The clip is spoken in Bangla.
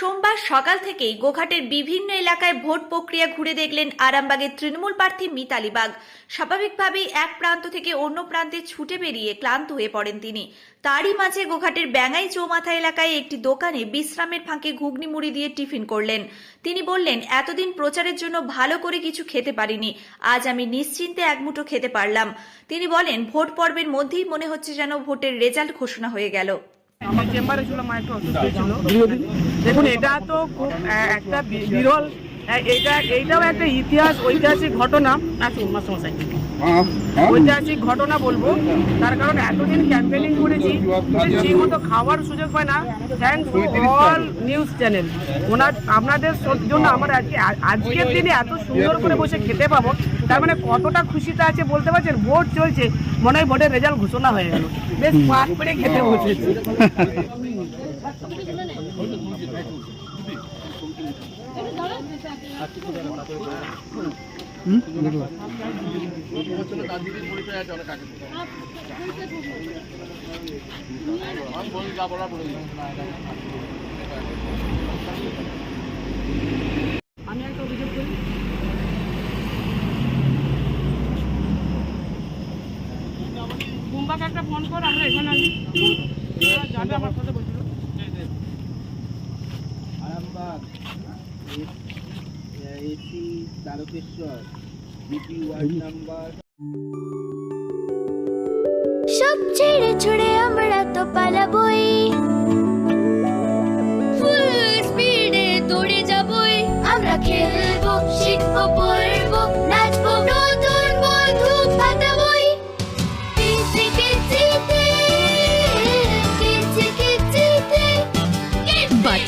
সোমবার সকাল থেকেই গোঘাটের বিভিন্ন এলাকায় ভোট প্রক্রিয়া ঘুরে দেখলেন আরামবাগের তৃণমূল প্রার্থী মিতালি বাগ। স্বাভাবিকভাবেই এক প্রান্ত থেকে অন্য প্রান্তে ছুটে বেরিয়ে ক্লান্ত হয়ে পড়েন তিনি। তারই মাঝে গোঘাটের ব্যাঙাই চৌমাথা এলাকায় একটি দোকানে বিশ্রামের ফাঁকে ঘুগনি মুড়ি দিয়ে টিফিন করলেন। তিনি বললেন, এতদিন প্রচারের জন্য ভালো করে কিছু খেতে পারিনি। আজ আমি নিশ্চিন্তে এক মুঠো খেতে পারলাম। তিনি বলেন, ভোট পর্বের মধ্যেই মনে হচ্ছে যেন ভোটের রেজাল্ট ঘোষণা হয়ে গেল। আমার চেম্বারে ছিল মা একটু অসুস্থ ছিল দেখুন এটা তো খুব একটা বিরল এটা এইটাও একটা ইতিহাস ঐতিহাসিক ঘটনা। আসুন মাসমশাই ঐতিহাসিক ঘটনা বলব। তার কারণ এতদিন ক্যাম্পেনিং করেছি ঠিক মতো খাওয়ার সুযোগ পায় না। Thanks to all news channel ওনার, আপনাদের জন্য আমার আজকে, আজকের দিনে এত সুন্দর করে বসে খেতে পাবো। তার মানে কতটা খুশিতে আছে বলতে পারছেন? ভোট চলছে। মনে হয় ভোটের রেজাল্ট ঘোষণা হয়ে গেল। বেশ পাট পেরে খেতে বসেছি। আমি একটা অভিযোগ করি। মুম্বাকে একটা ফোন কর আমরা এখানে আছি। যাবে আমার সাথে বলছিল Arambagh. AC Tarakeswar, BP ward number. সব ছেড়ে ছুড়ে আমরা তো পালাবই। ফুল স্পিডে দৌড়ে যাবই। আমরা খেলব, শিখব পড়ব